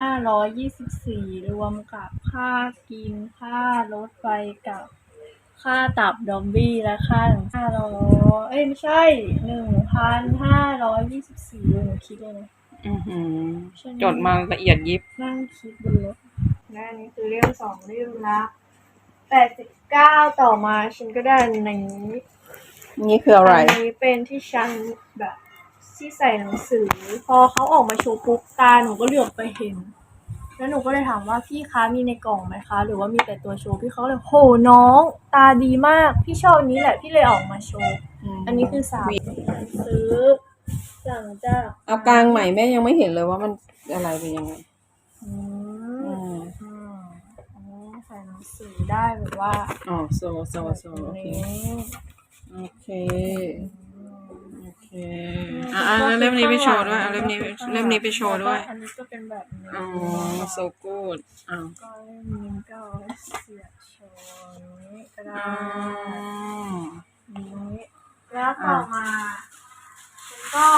ห้าร้อยยี่สิบสี่รวมกับค่ากินค่ารถไฟกับค่าตับดอมบี้และค่าถึงห้าร้อยเอ้ยไม่ใช่หนึ่งพันห้าร้อยยี่สิบสี่หนูคิดเลยนะอือหือใช่ไหมจดมาละเอียดยิบ นั่งคิดบนรถและอันนี้คือเล่มสองเล่มละแปดสิบเก้าต่อมาฉันก็ได้อันนี้นี่คืออะไร อันนี้เป็นที่ฉันแบบ ที่ใส่หนังสือ พอเขาออกมาโชว์ปุ๊บตาหนูก็เหลือบไปเห็น แล้วหนูก็เลยถามว่าพี่คะมีในกล่องไหมคะ หรือว่ามีแต่ตัวโชว์พี่เขาเลยโหน้อง ตาดีมากพี่ชอบอันนี้แหละพี่เลยออกมาโชว์ อันนี้คือสามซื้อหลังจากเอากลางใหม่แม่ยังไม่เห็นเลยว่ามันอะไรเป็นยังไงอือืมมอืมอันนี้ใส่หนังสือได้แบบว่าอ๋อโซโซโซแบบโอเคนี้โอเค โอเคอะอะเล่มนี้ไปโชว์ด้วยเอาเล่มนี้ไปเล่มนี้ไปโชว์ด้วยแล้ก็อันนี้ก็เป็นแบบนี้อ๋อโซกูดอ้าวก็เล่มนี้ก็เอาไว้เสียบโชว์อย่างนี้ก็ได้อ๋อนี้แล้วต่อมาฉันก็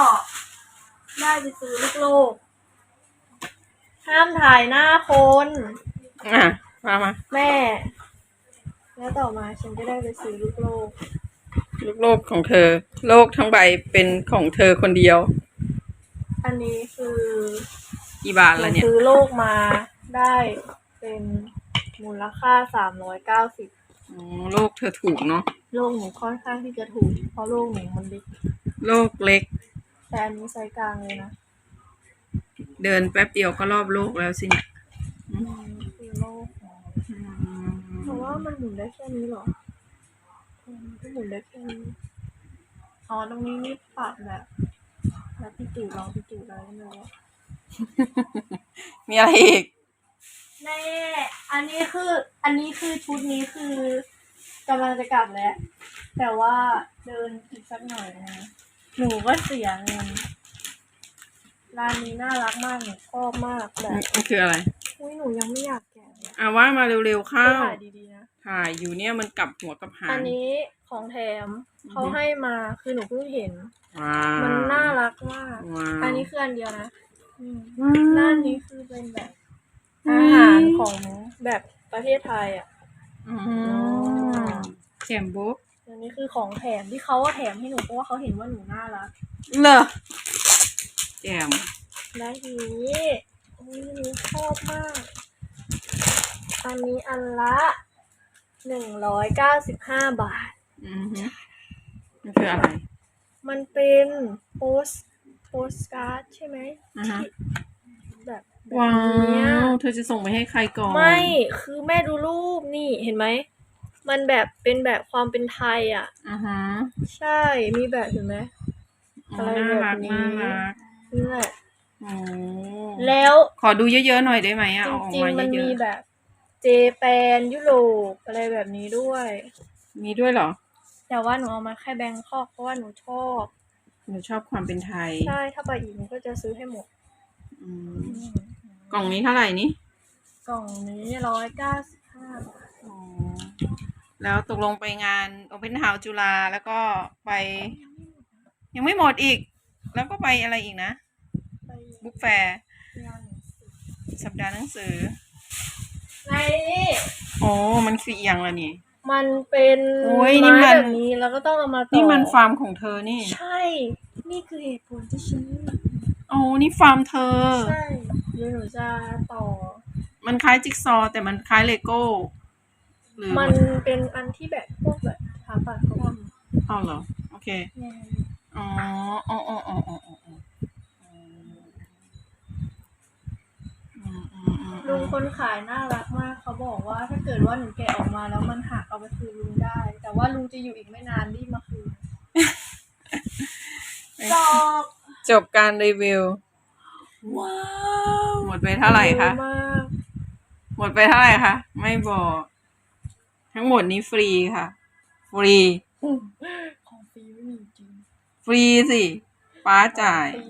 ได้ไปซื้อลูกโลกห้ามถ่ายหน้าคนอะมามาแม่ แล้วต่อมาฉันก็ได้ไปซื้อลูกโลก ลูกโลกของเธอ โลกทั้งใบเป็นของเธอคนเดียว อันนี้คือกี่บาทหนูละเนี่ย ซื้อโลกมาได้เป็นมูลค่าสามร้อยเก้าสิบอ๋อ โลกเธอถูกเนาะ โลกหนูค่อนข้างที่จะถูก เพราะโลกหนูมันเล็กโลกเล็ก แต่อันนี้ไซส์กลางเลยนะเดินแป๊บเดียวก็รอบโลกแล้วสิเนี่ยอืมคือโลกของอืมเพราะว่ามันหมุนได้แค่นี้เหรออืมมันก็ หมุนได้แค่นี้อ๋อตรงนี้นี่ปรับแบบแบบพี่ตู่ลองพี่ตู่อะไรไม่รู้อะมีอะไรอีกแน่อันนี้คือ อันนี้คือชุดนี้คือกำลังจะกลับแล้ว แต่ว่าเดินอีกสักหน่อยนะ หนูก็เสียเงินร้านนี้น่ารักมากหนูชอบมากแบบมันคืออะไร อุ้ยหนูยังไม่อยากแกะเลย อะว่ามาเร็วๆไปเข้าถ่ายดีๆนะ ถ่ายอยู่เนี่ยมันกลับหัวกับหาอังนนี้ของแถมอือฮึเขาให้มาคือหนูเพิ่งเห็น ว้าวมันน่ารักมาก ว้าวอันนี้คืออันเดียวนะอืมว้าวด้านนี้คือเป็นแบบอือามหารของแบบประเทศไทยอะ อืมแขมบุ๊กอันนี้คือของแถมที่เขาว่าแถมให้หนูเพราะว่าเขาเห็นว่าหนูน่ารัก เหรอแจมและทีนี้อุ้ยหนูชอบมาก อันนี้อันละหนึ่งร้อยเก้าสิบห้าบาท อือฮึมันคืออะไร มันเป็นโปสโปสการ์ดใช่ไหมอ่าฮะแบบแบบว้าเนี้ยว เธอจะส่งไปให้ใครก่อนไม่คือแม่ดูรูปนี่เห็นไหม มันแบบเป็นแบบความเป็นไทยอะ อ่าฮะใช่ มีแบบเห็นไหม อ๋ออะไรน่ารักแบบนี้ น่ารักนี่แหละ โอ้แล้วขอดูเยอะๆหน่อยได้ไหมอะจเอาออกริงมาๆมันเยมีอะแบบ เจแปนยุโรปอะไรแบบนี้ด้วยๆมีด้วยเหรอ แต่ว่าหนูเอามาแค่แบงคอกเพราะว่าหนูชอบ หนูชอบความเป็นไทย ใช่ถ้าไปอีกหนูก็จะซื้อให้หมดอืมกล่องนี้เท่าไหร่นี่กล่องนี้ร้อยเก้าสิบห้าบาทอ๋อแล้วตกลงไปงาน Open House จุฬาแล้วก็ไป ยังไม่หมดอีก แล้วก็ไปอะไรอีกนะ ไปบุ๊กแฟร์งานหนังสือสัปดาห์หนังสือ ในนี่โอ้มันคืออีหยังละนี่ มันเป็นโอ้ยนี่มันไแบบนี้แล้วก็ต้องเอามาต่อนี่มันฟาร์มของเธอนี่ใช่ นี่คือเหตุผลที่ฉันโอ้นี่ฟาร์มเธอ ใช่เดี๋ยวหนูจะต่อ มันคล้ายจิ๊กซอว์แต่มันคล้ายเลโก้หรือมันเป็นอันที่แบบพวกแบบถาปัดเขาทเอาเหรอโอเคำเนี่ยอ๋ออ๋ออ๋ออ๋ออ๋ออ๋ออ๋ออื ลุงคนขายน่ารักมากเขาบอกว่าถ้าเกิดว่าหนูแกะออกมาแล้วมันหักเอาไปคืนลุงได้ แต่ว่าลุงจะอยู่อีกไม่นานรีบมาคืนจอกจบการรีวิว ว้าวหมดไปเท่าไหร่คะเยอมากหมดไปเท่าไหร่คะ ไม่บอก ทั้งหมดนี้ฟรีค่ะ ฟรี ของฟรีไม่มีจริงฟรีสิ ป้าจ่าย ฟรี